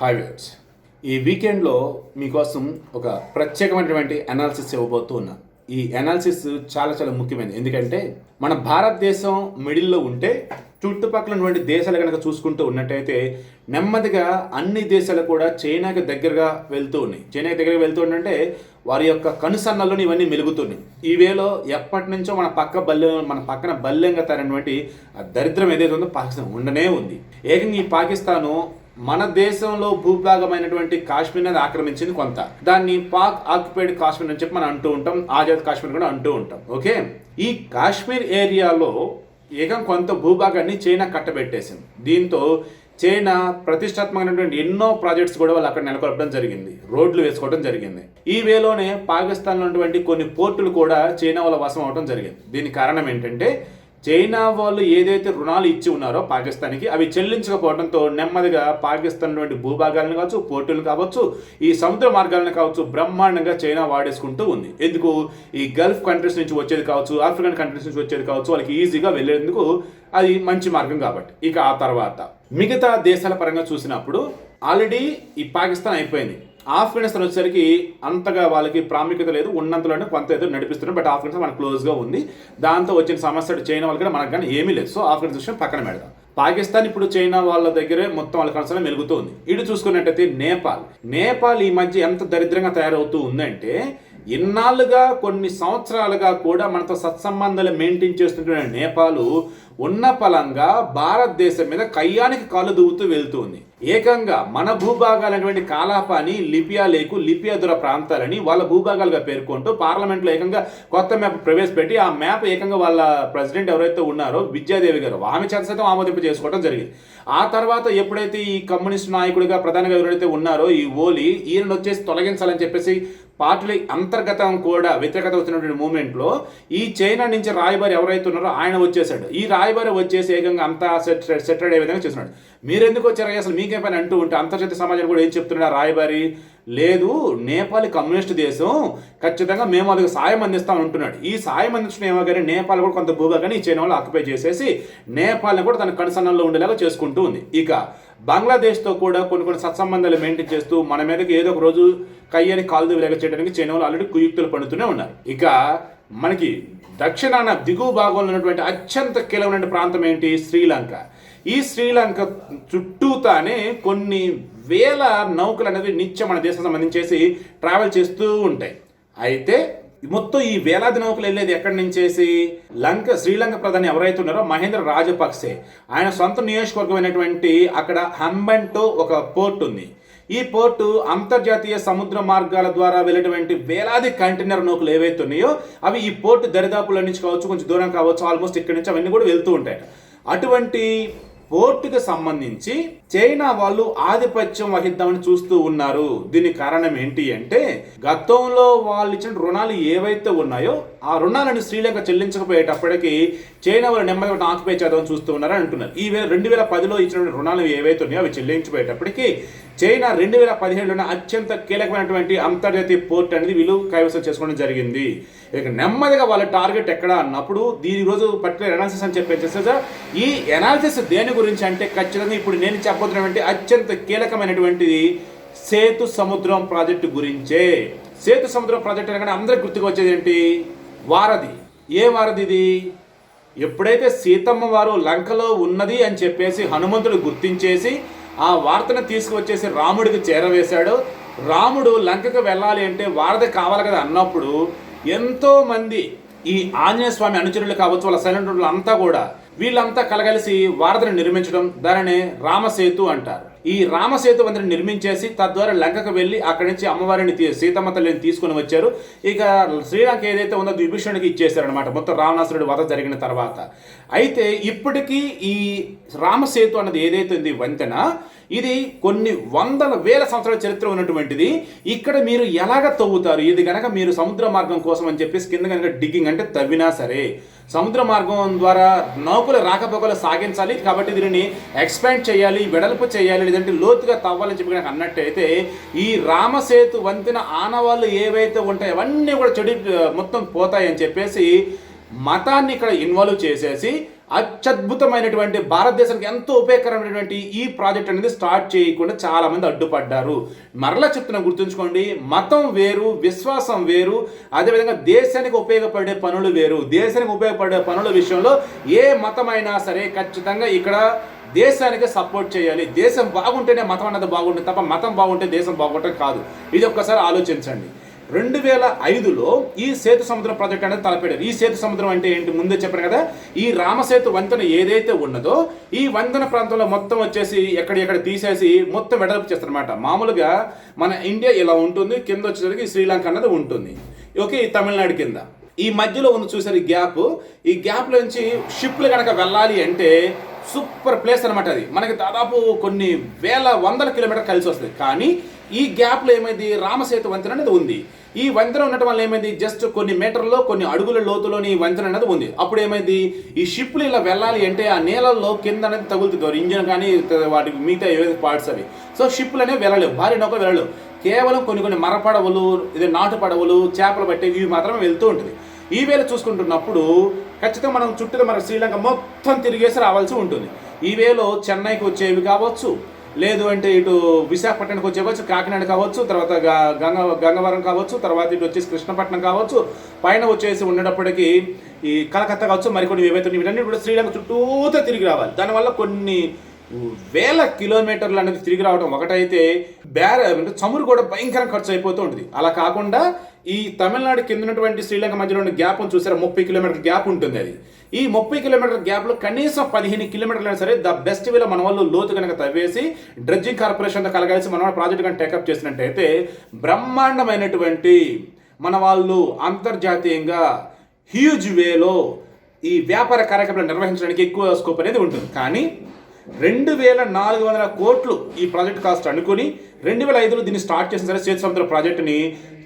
Hi ఈ వీకెండ్లో మీకోసం ఒక ప్రత్యేకమైనటువంటి అనాలిసిస్ ఇవ్వబోతూ ఉన్నా. ఈ అనాలిసిస్ చాలా చాలా ముఖ్యమైనది. ఎందుకంటే మన భారతదేశం మిడిల్లో ఉంటే చుట్టుపక్కల ఉన్నటువంటి దేశాలు కనుక చూసుకుంటూ ఉన్నట్టయితే నెమ్మదిగా అన్ని దేశాలు కూడా చైనాకి దగ్గరగా వెళ్తూ ఉన్నాయి. చైనాకి దగ్గరగా వెళ్తూ ఉంటే వారి యొక్క కనుసన్నల్లోని ఇవన్నీ మెలుగుతున్నాయి. ఈ వేలో ఎప్పటి నుంచో మన పక్క బల్యం మన పక్కన బల్యంగా తరినటువంటి ఆ దరిద్రం ఏదైతే ఉందో పాకిస్తాన్ ఉండనే ఉంది. ఏకంగా ఈ పాకిస్తాను మన దేశంలో భూభాగమైనటువంటి కాశ్మీర్ అనేది ఆక్రమించింది కొంత. దాన్ని పాక్ ఆక్యుపైడ్ కాశ్మీర్ అని చెప్పి మనం అంటూ ఉంటాం ఆజాద్ కాశ్మీర్ కూడా అంటూ ఉంటాం ఓకే? ఈ కాశ్మీర్ ఏరియాలో ఏకం కొంత భూభాగాన్ని చైనా కట్టబెట్టేసింది. దీంతో చైనా ప్రతిష్టాత్మకమైనటువంటి ఎన్నో ప్రాజెక్ట్స్ కూడా వాళ్ళు అక్కడ నెలకొల్పడం జరిగింది రోడ్లు వేసుకోవడం జరిగింది. ఈ వేలోనే పాకిస్తాన్లో ఉన్నటువంటి కొన్ని పోర్టులు కూడా చైనా వాళ్ళ వశం అవడం జరిగింది. దీనికి కారణం ఏంటంటే చైనా వాళ్ళు ఏదైతే రుణాలు ఇచ్చి ఉన్నారో పాకిస్తాన్కి అవి చెల్లించకపోవడంతో నెమ్మదిగా పాకిస్తాన్ వంటి భూభాగాలను కావచ్చు పోర్టులు కావచ్చు ఈ సముద్ర మార్గాలను కావచ్చు బ్రహ్మాండంగా చైనా వాడేసుకుంటూ ఉంది. ఎందుకు? ఈ గల్ఫ్ కంట్రీస్ నుంచి వచ్చేది కావచ్చు ఆఫ్రికన్ కంట్రీస్ నుంచి వచ్చేది కావచ్చు వాళ్ళకి ఈజీగా వెళ్ళేందుకు అది మంచి మార్గం కాబట్టి. ఇక ఆ తర్వాత మిగతా దేశాల పరంగా చూసినప్పుడు ఆల్రెడీ ఈ పాకిస్తాన్ అయిపోయింది. ఆఫ్ఘనిస్తాన్ వచ్చేసరికి అంతగా వాళ్ళకి ప్రాముఖ్యత లేదు ఉన్నంతలోనే కొంత ఏదో నడిపిస్తున్నారు బట్ ఆఫ్ఘనిస్తాన్ మనకు క్లోజ్గా ఉంది. దాంతో వచ్చిన సమస్య చైనా వాళ్ళకి కూడా మనకు కానీ ఏమీ లేదు. సో ఆఫ్ఘనిస్తాన్ విషయం పక్కన పెడదాం. పాకిస్తాన్ ఇప్పుడు చైనా వాళ్ళ దగ్గరే మొత్తం వాళ్ళ కనసలో మెలుగుతుంది. ఇటు చూసుకున్నట్టయితే నేపాల్. నేపాల్ ఈ మధ్య ఎంత దరిద్రంగా తయారవుతూ ఉందంటే ఇన్నాళ్ళుగా కొన్ని సంవత్సరాలుగా కూడా మనతో సత్సంబంధాలు మెయింటైన్ చేస్తుంటున్న నేపాల్ ఉన్న పలంగా భారతదేశం మీద కయ్యానికి కాలు దూవుతూ వెళ్తుంది. ఏకంగా మన భూభాగాలైనటువంటి కాలాపాని లిపియా లేకు లిపియాదుర ప్రాంతాలని వాళ్ళ భూభాగాలుగా పేర్కొంటూ పార్లమెంట్లో ఏకంగా కొత్త మ్యాప్ ప్రవేశపెట్టి ఆ మ్యాప్ ఏకంగా వాళ్ళ ప్రెసిడెంట్ ఎవరైతే ఉన్నారో విద్యాదేవి గారు ఆమె చేత సైతం ఆమోదింప చేసుకోవడం జరిగింది. ఆ తర్వాత ఎప్పుడైతే ఈ కమ్యూనిస్ట్ నాయకుడిగా ప్రధానంగా ఎవరైతే ఉన్నారో ఈ ఓలి ఈయన వచ్చేసి తొలగించాలని చెప్పేసి పార్టీల అంతర్గతం కూడా వ్యతిరేకత వచ్చినటువంటి మూమెంట్లో ఈ చైనా నుంచి రాయబారి ఎవరైతే ఉన్నారో ఆయన వచ్చేసాడు ఈ రాయబారి వచ్చేసి ఏకంగా అంతా సెట్ సెటరేట్ అయ్యే విధంగా చేస్తున్నాడు. మీరు ఎందుకు వచ్చారు అసలు మీకే పని అంటూ ఉంటే అంతర్జాతీయ సమాజం కూడా ఏం చెప్తున్నాడు రాయబారి లేదు నేపాల్ కమ్యూనిస్ట్ దేశం ఖచ్చితంగా మేము వాళ్ళకి సాయం అందిస్తామని అంటున్నాడు. ఈ సాయం అందించడం ఏమో కానీ నేపాల్ కూడా కొంత భూభాగాన్ని ఈ చైనా వాళ్ళు ఆక్యుపై చేసేసి నేపాల్ని కూడా తన కనుసన్నల్లో ఉండేలాగా చేసుకుంటూ ఉంది. ఇక బంగ్లాదేశ్తో కూడా కొన్ని కొన్ని సత్సంబంధాలు మెయింటైన్ చేస్తూ మన మీదకి ఏదో ఒక రోజు కయ్యని కాలుదు విలేక చేయడానికి చైనా వాళ్ళు ఆల్రెడీ కుయుక్తులు పడుతూనే ఉన్నారు. ఇక మనకి దక్షిణాన దిగువ భాగంలో ఉన్నటువంటి అత్యంత కీలకమైన ప్రాంతం ఏంటి? శ్రీలంక. ఈ శ్రీలంక చుట్టూతానే కొన్ని వేల నౌకలు అనేవి నిత్యం మన దేశం సంబంధించేసి ట్రావెల్ చేస్తూ ఉంటాయి. అయితే మొత్తం ఈ వేలాది నౌకలు వెళ్ళేది ఎక్కడి నుంచేసి లంక శ్రీలంక ప్రధాని ఎవరైతే ఉన్నారో మహేంద్ర రాజపక్సే. ఆయన సొంత నియోజకవర్గమైనటువంటి అక్కడ హంబంటో ఒక పోర్ట్ ఉంది. ఈ పోర్టు అంతర్జాతీయ సముద్ర మార్గాల ద్వారా వెళ్ళేటువంటి వేలాది కంటైనర్ నౌకలు ఏవైతే ఉన్నాయో అవి ఈ పోర్టు దరిదాపుల నుంచి కావచ్చు కొంచెం దూరం కావచ్చు ఆల్మోస్ట్ ఇక్కడి నుంచి అవన్నీ కూడా వెళ్తూ ఉంటాయి అటువంటి పోర్టుకి సంబంధించి చైనా వాళ్ళు ఆధిపత్యం వహిద్దామని చూస్తూ ఉన్నారు. దీని కారణం ఏంటి అంటే గతంలో వాళ్ళు ఇచ్చిన రుణాలు ఏవైతే ఉన్నాయో ఆ రుణాలను శ్రీలంక చెల్లించకపోయేటప్పటికి చైనా వాళ్ళు నెమ్మదిగా ఆక్యుపై చేద్దామని చూస్తూ ఉన్నారని అంటున్నారు. ఈ రెండు వేల పదిలో ఇచ్చిన రుణాలు ఏవైతే ఉన్నాయో అవి చెల్లించిపోయేటప్పటికీ చైనా రెండు వేల పదిహేడులోనే అత్యంత కీలకమైనటువంటి అంతర్జాతీయ పోర్ట్ అనేది వీళ్ళు కైవసం చేసుకోవడం జరిగింది. ఇక నెమ్మదిగా వాళ్ళ టార్గెట్ ఎక్కడ అన్నప్పుడు దీని రోజు పర్టికులర్ ఎనాలిసిస్ అని చెప్పేసి ఈ ఎనాలిసిస్ దేని గురించి అంటే ఖచ్చితంగా ఇప్పుడు నేను చెప్పబోతున్నటువంటి అత్యంత కీలకమైనటువంటిది సేతు సముద్రం ప్రాజెక్టు గురించే. సేతు సముద్రం ప్రాజెక్టు అనగానే అందరికి గుర్తుకు వచ్చేది ఏంటి? వారధి. ఏ వారధి ఇది? ఎప్పుడైతే సీతమ్మ వారు లంకలో ఉన్నది అని చెప్పేసి హనుమంతుడు గుర్తించేసి ఆ వార్తను తీసుకువచ్చేసి రాముడికి చేరవేశాడు. రాముడు లంకకు వెళ్ళాలి అంటే వారధ కావాలి కదా అన్నప్పుడు ఎంతోమంది ఈ ఆంజనేయ స్వామి అనుచరులు కావచ్చు వాళ్ళ సైలెంట్ అంతా కూడా వీళ్ళంతా కలగలిసి వారధిని నిర్మించడం దానిని రామసేతు అంటారు. ఈ రామసేతు వంతెన నిర్మించేసి తద్వారా లంకకు వెళ్ళి అక్కడి నుంచి అమ్మవారిని సీతమ్మ తల్లిని తీసుకొని వచ్చారు. ఇక శ్రీలంక ఏదైతే ఉందో విభీషణుడికి ఇచ్చేశారనమాట మొత్తం రావణాసురుడి వధ జరిగిన తర్వాత. అయితే ఇప్పటికీ ఈ రామసేతు అన్నది ఏదైతే ఉంది వంతెన ఇది కొన్ని వందల వేల సంవత్సరాల చరిత్ర ఉన్నటువంటిది. ఇక్కడ మీరు ఎలాగ తవ్వుతారు? ఇది కనుక మీరు సముద్ర మార్గం కోసం అని చెప్పేసి కింద కనుక డిగ్గింగ్ అంటే తవ్వినా సరే. సముద్ర మార్గం ద్వారా నౌకలు రాకపోకలు సాగించాలి కాబట్టి దీనిని ఎక్స్పాండ్ చేయాలి వెడల్పు చేయాలి లేదంటే లోతుగా తవ్వాలని చెప్పి కనుక అన్నట్టయితే ఈ రామసేతు వంతెన ఆనవాళ్ళు ఏవైతే ఉంటాయో అవన్నీ కూడా చెడు మొత్తం పోతాయని చెప్పేసి మతాన్ని ఇక్కడ ఇన్వాల్వ్ చేసేసి అత్యద్భుతమైనటువంటి భారతదేశానికి ఎంతో ఉపయోగకరమైనటువంటి ఈ ప్రాజెక్ట్ అనేది స్టార్ట్ చేయకుండా చాలామంది అడ్డుపడ్డారు. మరలా చెప్తున్నా గుర్తుంచుకోండి మతం వేరు విశ్వాసం వేరు అదేవిధంగా దేశానికి ఉపయోగపడే పనులు వేరు. దేశానికి ఉపయోగపడే పనుల విషయంలో ఏ మతమైనా సరే ఖచ్చితంగా ఇక్కడ దేశానికి సపోర్ట్ చేయాలి. దేశం బాగుంటేనే మతం అన్నది బాగుంటుంది తప్ప మతం బాగుంటే దేశం బాగుంటే కాదు. ఇది ఒక్కసారి ఆలోచించండి. రెండు వేల ఐదులో ఈ సేతు సముద్రం ప్రాజెక్ట్ అనేది తలపెట్టారు. ఈ సేతు సముద్రం అంటే ఏంటి? ముందే చెప్పాను కదా ఈ రామసేతు వంతెన ఏదైతే ఉన్నదో ఈ వంతెన ప్రాంతంలో మొత్తం వచ్చేసి ఎక్కడెక్కడ తీసేసి మొత్తం వెడల్పు చేస్తారనమాట మామూలుగా మన ఇండియా ఇలా ఉంటుంది కింద వచ్చేసరికి శ్రీలంక అన్నది ఉంటుంది. ఓకే ఈ తమిళనాడు కింద. ఈ మధ్యలో ఉంది చూసారు ఈ గ్యాప్. ఈ గ్యాప్ నుంచి షిప్లు కనుక వెళ్ళాలి అంటే సూపర్ ప్లేస్ అనమాట అది. మనకి దాదాపు కొన్ని వేల వందల కిలోమీటర్ కలిసి వస్తుంది. కానీ ఈ గ్యాప్లో ఏమైంది? రామసేతు వంతెన అనేది ఉంది. ఈ వంతెన ఉండటం వల్ల ఏమైంది? జస్ట్ కొన్ని మీటర్లో కొన్ని అడుగుల లోతులోని ఈ వంతెన అనేది ఉంది. అప్పుడు ఏమైంది? ఈ షిప్లు ఇలా వెళ్ళాలి అంటే ఆ నీళ్ళల్లో కింద అనేది తగులుతుంది. ఇంజిన్ కానీ వాటికి మిగతా ఏవైతే పార్ట్స్ అవి. సో షిప్లు అనేవి వెళ్ళలేవు. భారీ నౌక వెళ్ళలేవు. కేవలం కొన్ని కొన్ని మరపడవలు ఇది నాటు పడవలు చేపలు పట్టేవి ఇవి మాత్రమే వెళ్తూ ఉంటుంది. ఈ వేళ చూసుకుంటున్నప్పుడు ఖచ్చితంగా మనం చుట్టూ మన శ్రీలంక మొత్తం తిరిగేసి రావాల్సి ఉంటుంది. ఈ వేలో చెన్నైకి వచ్చేవి కావచ్చు లేదు అంటే ఇటు విశాఖపట్నానికి వచ్చేవచ్చు కాకినాడ కావచ్చు తర్వాత గంగ గంగవరం కావచ్చు తర్వాత ఇటు వచ్చేసి కృష్ణపట్నం కావచ్చు. పైన వచ్చేసి ఉండేటప్పటికి ఈ కలకత్తా కావచ్చు మరికొన్ని ఏవైతే ఉన్నాయో ఇవన్నీ కూడా శ్రీలంక చుట్టూతో తిరిగి రావాలి. దానివల్ల కొన్ని వేల కిలోమీటర్లు అనేది తిరిగి రావడం ఒకటైతే బ్యార అంటే చమురు కూడా భయంకరంగా ఖర్చు అయిపోతూ ఉంటుంది. అలా కాకుండా ఈ తమిళనాడు కింద ఉన్నటువంటి శ్రీలంక మధ్యలో ఉన్న గ్యాప్ చూసారా? ముప్పై కిలోమీటర్ గ్యాప్ ఉంటుంది అది. ఈ ముప్పై కిలోమీటర్ గ్యాప్లో కనీసం పదిహేను కిలోమీటర్లు అయినా సరే ద బెస్ట్ వేలో మన వాళ్ళు లోతు కనుక తవ్వేసి డ్రెడ్జింగ్ కార్పొరేషన్తో కలగాల్సి మన ప్రాజెక్ట్ కనుక టేకప్ చేసినట్టయితే బ్రహ్మాండమైనటువంటి మన వాళ్ళు అంతర్జాతీయంగా హ్యూజ్ వేలో ఈ వ్యాపార కార్యక్రమాలు నిర్వహించడానికి ఎక్కువ స్కోప్ అనేది ఉంటుంది. కానీ రెండు వేల నాలుగు వందల కోట్లు ఈ ప్రాజెక్ట్ కాస్ట్ అనుకుని రెండు వేల ఐదులో దీన్ని స్టార్ట్ చేసిన సరే శ్వేత సముద్ర ప్రాజెక్టుని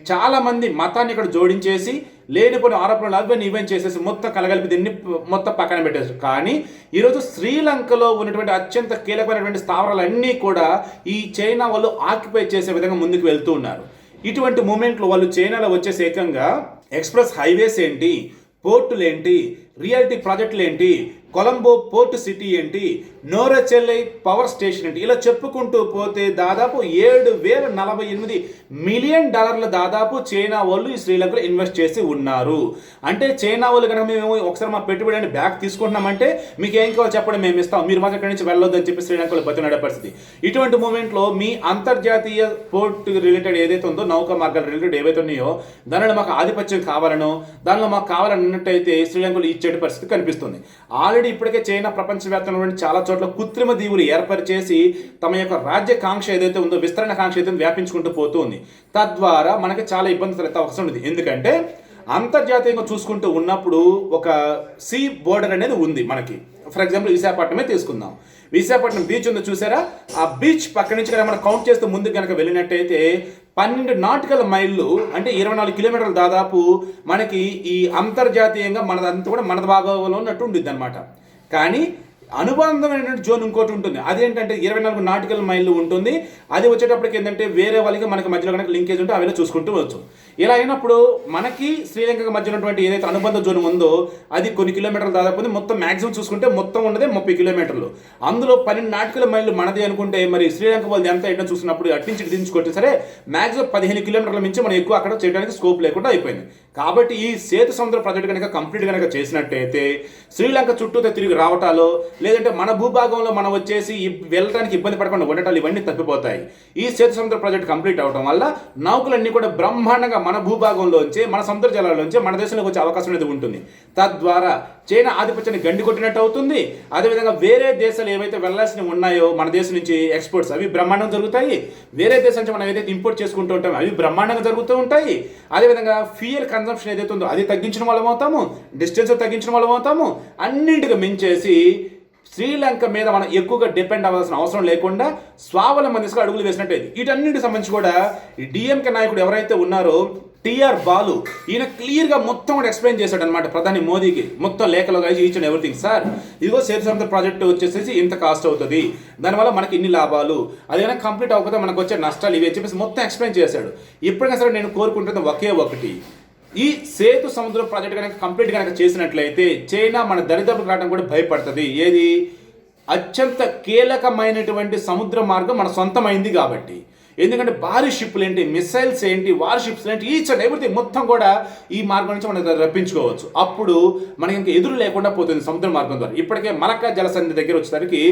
చాలామంది మతాన్ని ఇక్కడ జోడించేసి లేనిపోయిన ఆరోపణలు అవన్నీ ఇవన్నీ చేసేసి మొత్తం కలగలిపి దీన్ని మొత్తం పక్కన పెట్టేసారు కానీ ఈరోజు శ్రీలంకలో ఉన్నటువంటి అత్యంత కీలకమైనటువంటి స్థావరాలన్నీ కూడా ఈ చైనా వాళ్ళు ఆక్యుపై చేసే విధంగా ముందుకు వెళ్తూ ఉన్నారు. ఇటువంటి మూమెంట్లు వాళ్ళు చైనాలో వచ్చేసి ఏకంగా ఎక్స్ప్రెస్ హైవేస్ ఏంటి పోర్టులు ఏంటి రియాలిటీ ప్రాజెక్టులు ఏంటి కొలంబో పోర్ట్ సిటీ ఏంటి నోరచెల్లై పవర్ స్టేషన్ అంటే. ఇలా చెప్పుకుంటూ పోతే దాదాపు ఏడు వేల నలభై ఎనిమిది మిలియన్ డాలర్ల దాదాపు చైనా వాళ్ళు ఈ శ్రీలంకలో ఇన్వెస్ట్ చేసి ఉన్నారు. అంటే చైనా వాళ్ళు కనుక మేము ఒకసారి మా పెట్టుబడి అని బ్యాక్ తీసుకుంటున్నామంటే మీకు ఏం కావాలో చెప్పండి మేము ఇస్తాం. మీరు మాకు ఇక్కడి నుంచి వెళ్ళొద్దని చెప్పి శ్రీలంకలో బతినాడే పరిస్థితి. ఇటువంటి మూమెంట్లో మీ అంతర్జాతీయ పోర్ట్ రిలేటెడ్ ఏదైతే ఉందో నౌక మార్గాల రిలేటెడ్ ఏవైతే ఉన్నాయో దానిలో మాకు ఆధిపత్యం కావాలనో దానిలో మాకు కావాలన్నట్టయితే శ్రీలంకలో ఇచ్చే పరిస్థితి కనిపిస్తుంది. ఆల్రెడీ ఇప్పటికే చైనా ప్రపంచవ్యాప్తంగా చాలా చోట్ల కృత్రిమ దీవులు ఏర్పరిచేసి తమ యొక్క రాజ్యకాంక్ష ఏదైతే ఉందో విస్తరణ కాంక్ష ఏదైతే వ్యాపించుకుంటూ పోతుంది. తద్వారా మనకి చాలా ఇబ్బంది తలెత్తే అవసరం ఉంది ఎందుకంటే అంతర్జాతీయంగా చూసుకుంటూ ఉన్నప్పుడు ఒక సీ బోర్డర్ అనేది ఉంది మనకి. ఫర్ ఎగ్జాంపుల్ విశాఖపట్నమే తీసుకుందాం. విశాఖపట్నం బీచ్ ఉందో చూసారా? ఆ బీచ్ పక్క నుంచి కనుక మనం కౌంట్ చేస్తూ ముందుకు కనుక వెళ్ళినట్టయితే పన్నెండు నాటికల మైళ్ళు అంటే ఇరవై నాలుగు కిలోమీటర్లు దాదాపు మనకి ఈ అంతర్జాతీయంగా మనదంతా కూడా మన భాగంలో ఉన్నట్టు ఉండిద్ది అనమాట కానీ అనుబంధమైనటువంటి జోన్ ఇంకోటి ఉంటుంది. అదేంటంటే ఇరవై నాలుగు నాటికల్ మైళ్ళు ఉంటుంది. అది వచ్చేటప్పటికి ఏంటంటే వేరే వాళ్ళకి మనకి మధ్యలో కనుక లింకేజ్ ఉంటే అవి చూసుకుంటూ వచ్చు ఇలా అయినప్పుడు మనకి శ్రీలంకకి మధ్య ఉన్నటువంటి ఏదైతే అనుబంధ జోన్ ఉందో అది కొన్ని కిలోమీటర్లు దాదాపు ఉంది. మొత్తం మాక్సిమం చూసుకుంటే మొత్తం ఉన్నదే ముప్పై కిలోమీటర్లు. అందులో పన్నెండు నాటికల మైళ్ళు మనది అనుకుంటే మరి శ్రీలంక వాళ్ళు ఎంత ఏంటో చూసినప్పుడు అట్టించి ఇటు దించుకుంటే సరే మాక్సిమం పదిహేను కిలోమీటర్ల మించి మనం ఎక్కువ అక్కడ చేయడానికి స్కోప్ లేకుండా అయిపోయింది. కాబట్టి ఈ సేతు సముద్ర ప్రాజెక్ట్ కనుక కంప్లీట్ కనుక చేసినట్టయితే శ్రీలంక చుట్టూతో తిరిగి రావటాలో లేదంటే మన భూభాగంలో మనం వచ్చేసి వెళ్ళడానికి ఇబ్బంది పడకుండా ఉండటాలు ఇవన్నీ తప్పిపోతాయి. ఈ సేతు సముద్ర ప్రాజెక్ట్ కంప్లీట్ అవడం వల్ల నౌకలన్నీ కూడా బ్రహ్మాండంగా మన భూభాగంలోంచి మన సముద్ర జలాల్లోంచి మన దేశంలోకి వచ్చే అవకాశం అనేది ఉంటుంది. తద్వారా చైనా ఆధిపత్యాన్ని గండి కొట్టినట్టు అవుతుంది. అదేవిధంగా వేరే దేశాలు ఏవైతే వెళ్ళాల్సినవి ఉన్నాయో మన దేశం నుంచి ఎక్స్పోర్ట్స్ అవి బ్రహ్మాండంగా జరుగుతాయి. వేరే దేశం నుంచి మనం ఏదైతే ఇంపోర్ట్ చేసుకుంటూ ఉంటామో అవి బ్రహ్మాండంగా జరుగుతూ ఉంటాయి. అదేవిధంగా ఫ్యూయల్ కన్సంప్షన్ ఏదైతే ఉందో అది తగ్గించిన వాళ్ళం అవుతాము డిస్టెన్స్ తగ్గించిన వాళ్ళం అవుతాము. అన్నింటికి మించేసి శ్రీలంక మీద మనం ఎక్కువగా డిపెండ్ అవ్వాల్సిన అవసరం లేకుండా స్వావలంబన దిశగా అడుగులు వేసినట్టు వీటన్నిటికి సంబంధించి కూడా డిఎంకే నాయకుడు ఎవరైతే ఉన్నారో టిఆర్ బాలు ఈయన క్లియర్గా మొత్తం కూడా ఎక్స్ప్లెయిన్ చేశాడు అనమాట ప్రధాని మోదీకి. మొత్తం లేఖలో కలిసి ఈచ్ అండ్ ఎవ్రీథింగ్ సార్ ఇదిగో సేతు సముద్ర ప్రాజెక్ట్ వచ్చేసేసి ఇంత కాస్ట్ అవుతుంది. దానివల్ల మనకి ఇన్ని లాభాలు. అదేనా కంప్లీట్ అవ్వకపోతే మనకు వచ్చే నష్టాలు ఇవి అని చెప్పేసి మొత్తం ఎక్స్ప్లెయిన్ చేశాడు. ఇప్పటికైనా సరే నేను కోరుకుంటుంది ఒకే ఒకటి. ఈ సేతు సముద్ర ప్రాజెక్ట్ కనుక కంప్లీట్ కనుక చేసినట్లయితే చైనా మన దరిద్రపు కావడం కూడా భయపడుతుంది. ఏది? అత్యంత కీలకమైనటువంటి సముద్ర మార్గం మన సొంతమైంది కాబట్టి. ఎందుకంటే భారీ షిప్లు ఏంటి మిసైల్స్ ఏంటి వార్ షిప్స్ ఏంటి ఈచ్ అండ్ ఎవ్రీథింగ్ మొత్తం కూడా ఈ మార్గం నుంచి మనం రప్పించుకోవచ్చు. అప్పుడు మనకి ఇంకా ఎదురు లేకుండా పోతుంది సముద్ర మార్గం ద్వారా. ఇప్పటికే మలక్కా జలసంధి దగ్గర వచ్చేసరికి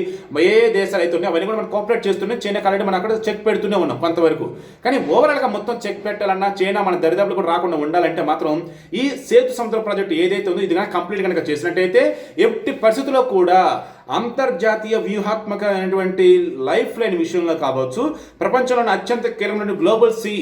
ఏ దేశాలు అయితే ఉన్నాయో అవన్నీ కూడా మనం కోఆపరేట్ చేస్తున్నాయి చైనా ఆల్రెడీ మనం అక్కడ చెక్ పెడుతూనే ఉన్నాం కొంతవరకు. కానీ ఓవరాల్గా మొత్తం చెక్ పెట్టాలన్నా చైనా మన దరిదాపులు కూడా రాకుండా ఉండాలంటే మాత్రం ఈ సేతు సముద్ర ప్రాజెక్ట్ ఏదైతే ఉందో ఇది కనుక కంప్లీట్ కనుక చేసినట్టయితే ఎట్టి పరిస్థితుల్లో కూడా అంతర్జాతీయ వ్యూహాత్మకమైనటువంటి లైఫ్ లైన్ విషయంలో కావచ్చు ప్రపంచంలోని అత్యంత కీలకమైన గ్లోబల్ సీ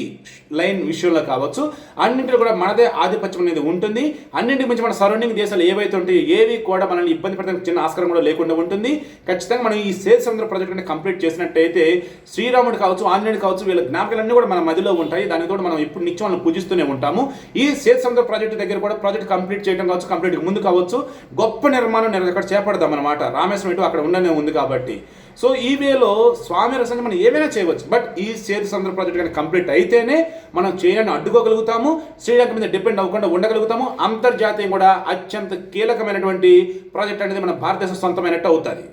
లైన్ విషయంలో కావచ్చు అన్నింటిలో కూడా మనదే ఆధిపత్యం అనేది ఉంటుంది. అన్నింటికి మించి మన సరౌండింగ్ దేశాలు ఏవైతే ఉంటాయో ఏవి కూడా మనల్ని ఇబ్బంది పడడానికి చిన్న ఆస్కారం కూడా లేకుండా ఉంటుంది. ఖచ్చితంగా మనం ఈ సేల్ సముద్ర ప్రాజెక్ట్ అనేది కంప్లీట్ చేసినట్టయితే శ్రీరాముడు కావచ్చు ఆంజనేయుడు కావచ్చు వీళ్ళ జ్ఞాపకాలన్నీ కూడా మన మధ్యలో ఉంటాయి. దాని కూడా మనం ఇప్పుడు నిత్యం మనం పూజిస్తూనే ఉంటాము. ఈ సేతు సముద్ర ప్రాజెక్ట్ దగ్గర కూడా ప్రాజెక్ట్ కంప్లీట్ చేయడం కావచ్చు కంప్లీట్ ముందు కావచ్చు గొప్ప నిర్మాణం నేను అక్కడ చేపడదాం అనమాట రామేశ్వర ఇటు అక్కడ ఉండనే ఉంది కాబట్టి. సో ఈ వేలో స్వామి రసంగా మనం ఏమైనా చేయవచ్చు. బట్ ఈ సేతు సముద్ర ప్రాజెక్ట్ కానీ కంప్లీట్ అయితేనే మనం చైనాను అడ్డుకోగలుగుతాము శ్రీలంక మీద డిపెండ్ అవ్వకుండా ఉండగలుగుతాము. అంతర్జాతీయం కూడా అత్యంత కీలకమైనటువంటి ప్రాజెక్ట్ అనేది మన భారతదేశం సొంతమైనట్టు అవుతుంది.